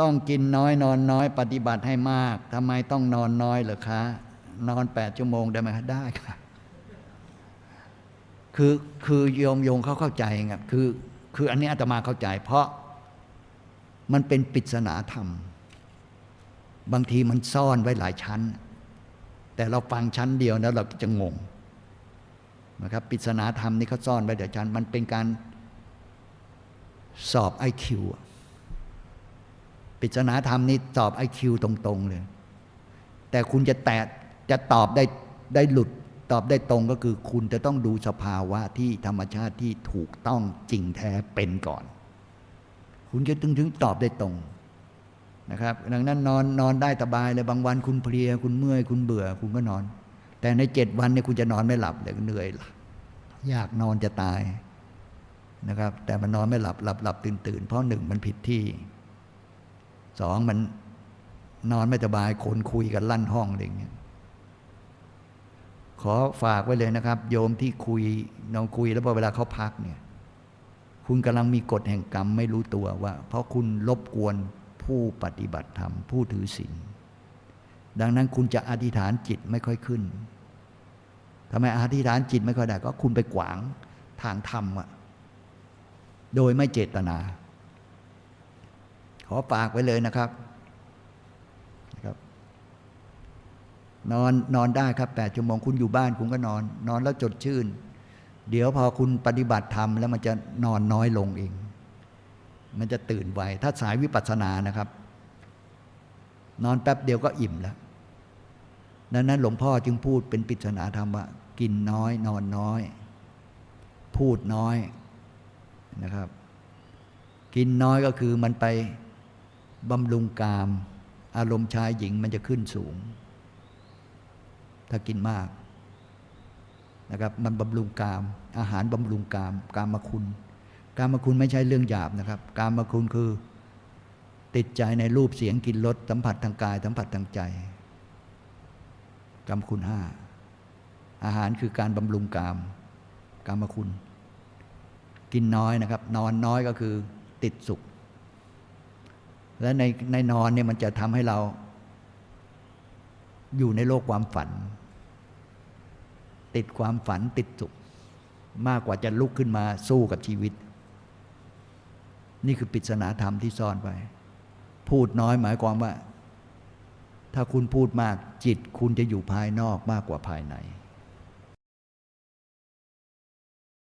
ต้องกินน้อยนอนน้อย ปฏิบัติให้มากทำไมต้องนอนน้อยเหรอคะ นอนแปดชั่วโมงได้ไหมคะได้ค่ะ คือคือโยมโยงเขาเข้าใจไงคือ คืออันนี้อาตมาเข้าใจ เพราะมันเป็นปริศนาธรรม บางทีมันซ่อนไว้หลายชั้น แต่เราฟังชั้นเดียวแล้วเราจะงงนะครับปริศนาธรรมนี่เขาซ่อนไว้หลายชั้น มันเป็นการสอบไอคิว ปริศนาธรรมนี่สอบไอคิวตรงๆเลย แต่คุณจะแตะจะตอบได้ได้หลุดตอบได้ตรงก็คือคุณจะต้องดูสภาวะที่ธรรมชาติที่ถูกต้องจริงแท้เป็นก่อน คุณจะถึงถึงตอบได้ตรงนะครับดังนั้นนอนนอนได้สบายเลยบางวันคุณเพลีย คุณเมื่อย คุณเบื่อ คุณก็นอน แต่ในเจ็ดวันเนี่ยคุณจะนอนไม่หลับเลยเหนื่อยอยากนอนจะตายนะครับ แต่มันนอนไม่หลับหลับหลับตื่นตื่นเพราะหนึ่งมันผิดที่ สองมันนอนไม่สบายคนคุยกันลั่นห้องอะไรองเงี้ยขอฝากไว้เลยนะครับ โยมที่คุยน้องคุยแล้วพอเวลาเขาพักเนี่ย คุณกำลังมีกฎแห่งกรรมไม่รู้ตัวว่า เพราะคุณรบกวนผู้ปฏิบัติธรรม ผู้ถือศีลดังนั้นคุณจะอธิษฐานจิตไม่ค่อยขึ้นทำไมอธิษฐานจิตไม่ค่อยได้ ก็คุณไปขวางทางธรรมอะโดยไม่เจตนา ขอฝากไว้เลยนะครับนะครับ นอนนอนได้ครับแปดชั่วโมงคุณอยู่บ้านคุณก็นอน นอนแล้วจดชื่น เดี๋ยวพอคุณปฏิบัติธรรมแล้วมันจะนอนน้อยลงเอง มันจะตื่นไวถ้าสายวิปัสสนานะครับ นอนแป๊บเดียวก็อิ่มแล้วดังนั้นหลวงพ่อจึงพูดเป็นปริศนาธรรมว่า กินน้อย นอนน้อย พูดน้อยนะครับ กินน้อยก็คือมันไป บำรุงกาม อารมณ์ชายหญิงมันจะขึ้นสูง ถ้ากินมากนะครับมันบำรุงกาม อาหารบำรุงกาม กามคุณ กามคุณไม่ใช่เรื่องหยาบนะครับ กามคุณคือ ติดใจในรูปเสียงกลิ่นรสสัมผัสทางกาย สัมผัสทางใจกามคุณห้าอาหารคือการบำรุงกาม กามคุณ กินน้อยนะครับ นอนน้อยก็คือติดสุข และในในนอนเนี่ยมันจะทำให้เรา อยู่ในโลกความฝัน ติดความฝันติดสุข มากกว่าจะลุกขึ้นมาสู้กับชีวิต นี่คือปริศนาธรรมที่ซ่อนไว้พูดน้อยหมายความว่า ถ้าคุณพูดมากจิตคุณจะอยู่ภายนอกมากกว่าภายใน